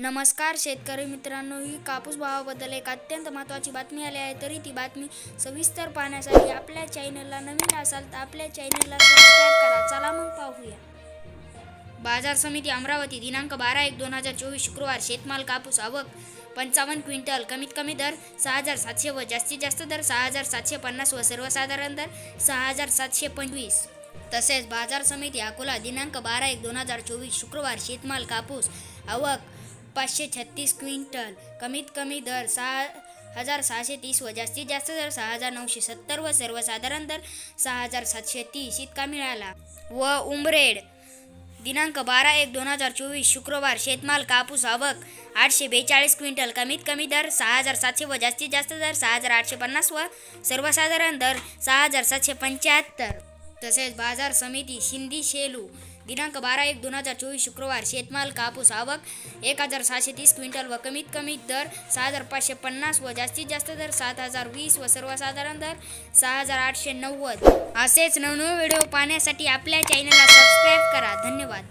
नमस्कार शेतकरी मित्रांनो ही कापूस भावाबद्दल एक अत्यंत महत्त्वाची बातमी आली आहे. तरी ती बातमी सविस्तर पाहण्यासाठी आपल्या चॅनलला नवीन असाल तर आपल्या चॅनलला सबस्क्राईब करा. चला मग पाहूया. बाजार समिती अमरावती दिनांक बारा एक दोन हजार चोवीस शुक्रवार. शेतमाल कापूस आवक पंचावन्न क्विंटल. कमीत कमी दर सहा हजार सातशे व जास्तीत जास्त दर सहा हजार सातशे पन्नास व सर्वसाधारण दर सहा हजार सातशे पंचवीस. तसेच बाजार समिती अकोला दिनांक बारा एक दोन हजार चोवीस शुक्रवार. शेतमाल कापूस आवक पाचशे छत्तीस क्विंटल. कमीत कमी दर सहा हजार सहाशे तीस व जास्तीत जास्त दर सहा हजार नऊशे सत्तर व सर्वसाधारण दर सहा हजार सातशे तीस इतका मिळाला. व उमरेड दिनांक बारा एक दोन हजार चोवीस शुक्रवार शेतमाल कापूस आवक आठशे बेचाळीस क्विंटल. कमीत कमी दर सहा हजार सातशे व जास्तीत जास्त दर सहा हजार आठशे पन्नास व सर्वसाधारण दर सहा हजार सातशे पंच्याहत्तर. तसेच बाजार समिती शिंदी शेलू दिनांक बारा एक दोन हजार चोवीस शुक्रवार शेतमाल कापूस आवक एक हजार सहाशे तीस क्विंटल व कमीत कमी दर सहा हजार पाचशे पन्नास व जास्तीत जास्त दर सात हजार वीस व सर्वसाधारण दर सहा हजार आठशे नव्वद. असेच नवनवे व्हिडिओ पाहण्यासाठी आपल्या चॅनलला सबस्क्राईब करा. धन्यवाद.